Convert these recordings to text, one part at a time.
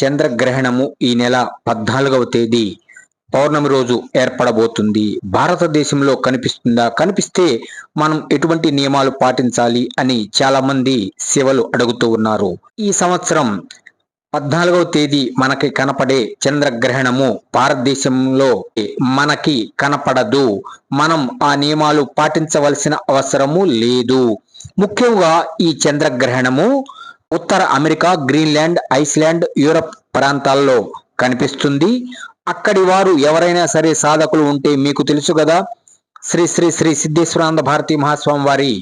చంద్రగ్రహణము ఈ నెల పద్నాలుగవ తేదీ పౌర్ణమి రోజు ఏర్పడబోతుంది. భారతదేశంలో కనిపిస్తుందా? కనిపిస్తే మనం ఎటువంటి నియమాలు పాటించాలి అని చాలా మంది శివలు అడుగుతూ ఉన్నారు. ఈ సంవత్సరం పద్నాలుగవ తేదీ మనకి కనపడే చంద్రగ్రహణము భారతదేశంలో మనకి కనపడదు. మనం ఆ నియమాలు పాటించవలసిన అవసరము లేదు. ముఖ్యంగా ఈ చంద్రగ్రహణము ఉత్తర అమెరికా గ్రీన్లాండ్ ఐస్లాండ్ యూరప్ ప్రాంతాల్లో కనిపిస్తుంది. అక్కడి వారు ఎవరైనా సరే సాధకులు ఉంటే మీకు తెలుసు కదా? శ్రీ శ్రీ శ్రీ సిద్ధేశ్వరానంద భారతీ మహాస్వామి వారి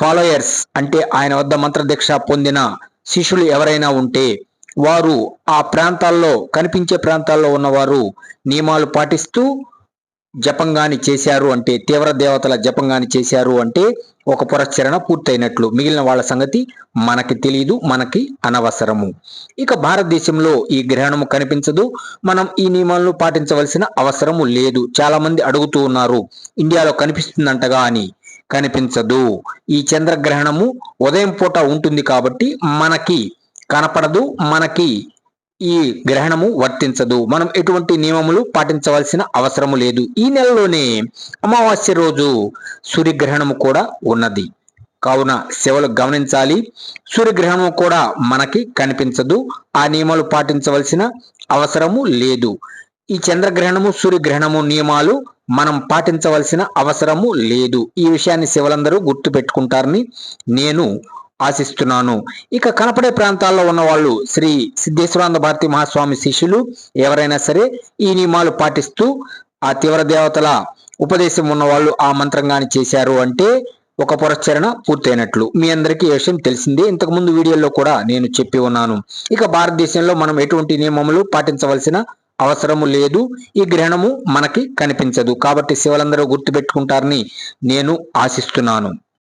ఫాలోయర్స్ అంటే ఆయన వద్ద మంత్రదీక్ష పొందిన శిష్యులు ఎవరైనా ఉంటే వారు ఆ ప్రాంతాల్లో కనిపించే ప్రాంతాల్లో ఉన్నవారు నియమాలు పాటిస్తూ జపంగాని చేశారు అంటే తీవ్ర దేవతల జపంగాని చేశారు అంటే ఒక పురస్చరణ పూర్తయినట్లు. మిగిలిన వాళ్ళ సంగతి మనకి తెలియదు మనకి అనవసరము. ఇక భారతదేశంలో ఈ గ్రహణము కనిపించదు. మనం ఈ నియమాలను పాటించవలసిన అవసరము లేదు. చాలా మంది అడుగుతూ ఉన్నారు ఇండియాలో కనిపిస్తుందంటగా అని. కనిపించదు. ఈ చంద్రగ్రహణము ఉదయం పూట ఉంటుంది కాబట్టి మనకి కనపడదు మనకి ఈ గ్రహణము వర్తించదు. మనం ఎటువంటి నియమములు పాటించవలసిన అవసరము లేదు. ఈ నెలలోనే అమావాస్య రోజు సూర్యగ్రహణము కూడా ఉన్నది. కావున శివలు గమనించాలి. సూర్యగ్రహణము కూడా మనకి కనిపించదు. ఆ నియమాలు పాటించవలసిన అవసరము లేదు. ఈ చంద్రగ్రహణము సూర్యగ్రహణము నియమాలు మనం పాటించవలసిన అవసరము లేదు. ఈ విషయాన్ని శివలందరూ గుర్తు పెట్టుకుంటారని నేను ఆశిస్తున్నాను. ఇక కనపడే ప్రాంతాల్లో ఉన్న వాళ్ళు శ్రీ సిద్ధేశ్వరానంద భారతి మహాస్వామి శిష్యులు ఎవరైనా సరే ఈ నియమాలు పాటిస్తూ ఆ తీవ్ర దేవతల ఉపదేశం ఉన్న వాళ్ళు ఆ మంత్రంగాని చేశారు అంటే ఒక పురస్చరణ పూర్తయినట్లు. మీ అందరికీ ఈ విషయం తెలిసిందే. ఇంతకు ముందు వీడియోలో కూడా నేను చెప్పి ఉన్నాను. ఇక భారతదేశంలో మనం ఎటువంటి నియమములు పాటించవలసిన అవసరము లేదు. ఈ గ్రహణము మనకి కనిపించదు. కాబట్టి శివలందరూ గుర్తుపెట్టుకుంటారని నేను ఆశిస్తున్నాను.